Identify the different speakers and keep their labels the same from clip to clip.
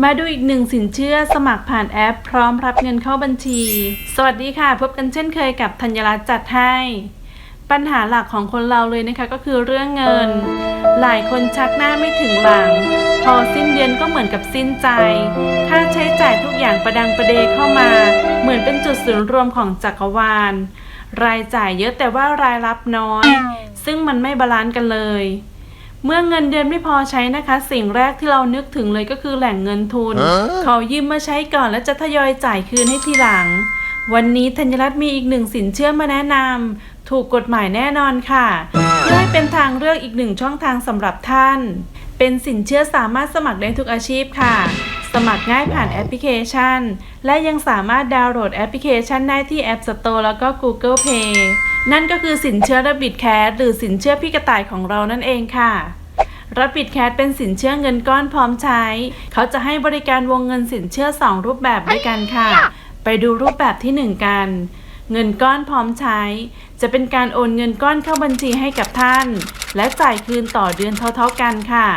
Speaker 1: มาดูอีกหนึ่งสินเชื่อสมัครผ่านแอป พร้อมรับเงินเข้าบัญชี สวัสดีค่ะ พบกันเช่นเคยกับธัญรัตน์จัดให้ ปัญหาหลักของคนเราเลยนะคะก็คือเรื่องเงิน หลายคนชักหน้าไม่ถึงหลัง พอสิ้นเดือนก็เหมือนกับสิ้นใจ ค่าใช้จ่ายทุกอย่างประดังประเดเข้ามา เหมือนเป็นจุดศูนย์รวมของจักรวาล รายจ่ายเยอะแต่ว่ารายรับน้อย ซึ่งมันไม่บาลานซ์กันเลย เมื่อเงินเดือนไม่พอใช้นะคะ สิ่งแรกที่เรานึกถึงเลยก็คือแหล่งเงินทุน
Speaker 2: ฮะ
Speaker 1: ขอยืมมาใช้ก่อนแล้วจะทยอยจ่ายคืนให้ทีหลัง วันนี้ธัญรัตน์มีอีกหนึ่งสินเชื่อมาแนะนำถูกกฎหมายแน่นอนค่ะเพื่อให้เป็นทางเลือกอีกหนึ่งช่องทางสำหรับท่าน เป็นสินเชื่อสามารถสมัครได้ทุกอาชีพค่ะ สมัครง่ายผ่านแอปพลิเคชัน และยังสามารถดาวน์โหลดแอปพลิเคชันได้ที่ App Store แล้วก็ Google Play นั่นก็คือสินเชื่อระบิดแคสหรือสินเชื่อพี่กระต่ายของเรานั่นเองค่ะรับบิดแคสเป็นสินเชื่อเงินก้อนพร้อมใช้ เขาจะให้บริการวงเงินสินเชื่อ 2 รูปแบบด้วยกันค่ะ ไปดูรูปแบบทีหนึ่1 กัน เงินก้อนพร้อมใช้ จะเป็นการโอนเงินก้อนเข้าบัญชีให้กับท่าน และจ่ายคืนต่อเดือนเท่าๆกันค่ะ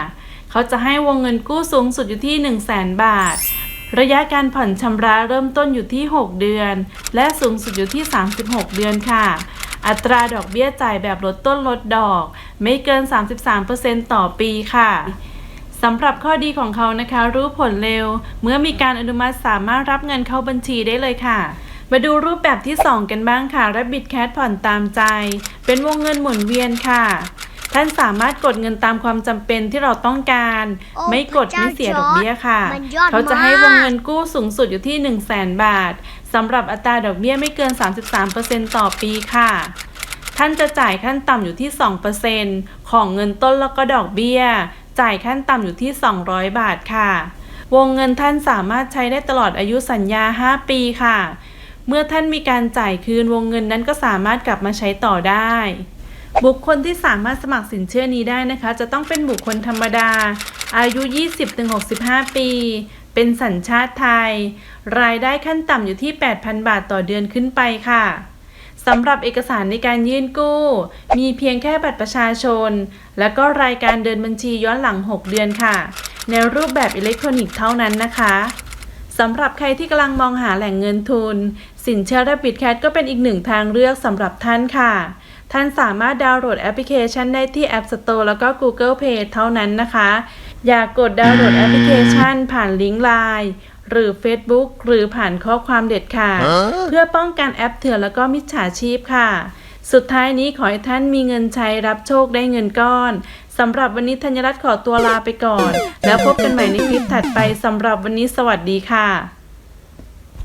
Speaker 1: เขาจะให้วงเงินกู้สูงสุดอยู่ที่ 1 0 0 0 0แบาท ระยะการผ่อนชำระเริ่มต้นอยู่ที่ 6 เดือน และสูงสุดอยู่ที่ 36 เดือนค่ะ อัตราดอกเบี้ยจ่ายแบบลดต้นลดดอก ไม่เกิน 33%ต่อปีค่ะสำหรับข้อดีของเขานะคะ รู้ผลเร็ว เมื่อมีการอนุมัติสามารถรับเงินเข้าบัญชีได้เลยค่ะ มาดูรูปแบบที่ 2 กันบ้างค่ะ Rabbit Cat ผ่อนตามใจ เป็นวงเงินหมุนเวียนค่ะ ท่านสามารถกดเงินตามความจำเป็นที่เราต้องการ
Speaker 3: โอ้
Speaker 1: ไม่กดไม่เสียดอกเบี้ยค่ะ
Speaker 3: มันยอด
Speaker 1: เขาจะให้
Speaker 3: มาก
Speaker 1: วงเงินกู้สูงสุดอยู่ที่ 1 0 0 0 0แบาทสำหรับอัตราดอกเบี้ยไม่เกิน 33%ต่อปีค่ะ ท่านจะจ่ายขั้นต่ำอยู่ที่ 2%ของเงินต้นแล้วก็ดอกเบี้ย จ่ายขั้นต่ำอยู่ที่ 200 บาทค่ะ วงเงินท่านสามารถใช้ได้ตลอดอายุสัญญา 5 ปีค่ะ เมื่อท่านมีการจ่ายคืนวงเงินนั้นก็สามารถกลับมาใช้ต่อได้ บุคคลที่สามารถสมัครสินเชื่อนี้ได้นะคะ จะต้องเป็นบุคคลธรรมดา อายุ 20-65 ปี เป็นสัญชาติไทย รายได้ขั้นต่ำอยู่ที่ 8,000 บาทต่อเดือนขึ้นไปค่ะสำหรับเอกสารในการยื่นกู้ มีเพียงแค่บัตรประชาชน และก็รายการเดินบัญชีย้อนหลัง 6 เดือนค่ะ ในรูปแบบอิเล็กทรอนิกส์เท่านั้นนะคะ สำหรับใครที่กำลังมองหาแหล่งเงินทุน สินเชื่อ Rapid Cat ก็เป็นอีกหนึ่งทางเลือกสำหรับท่านค่ะ ท่านสามารถดาวน์โหลดแอปพลิเคชันได้ที่ App Store แล้วก็ Google Play เท่านั้นนะคะ อย่ากดดาวน์โหลดแอปพลิเคชัน ผ่านลิงก์ไลน์หรือ Facebook หรือผ่านข้อความเด็ดขาด
Speaker 2: ฮะ
Speaker 1: เพื่อป้องกันแอปเถื่อนแล้วก็มิจฉาชีพค่ะ สุดท้ายนี้ขอให้ท่านมีเงินใช้รับโชคได้เงินก้อนสำหรับวันนี้ธัญรัตน์ขอตัวลาไปก่อน แล้วพบกันใหม่ในคลิปถัดไปสำหรับวันนี้สวัสดีค่ะ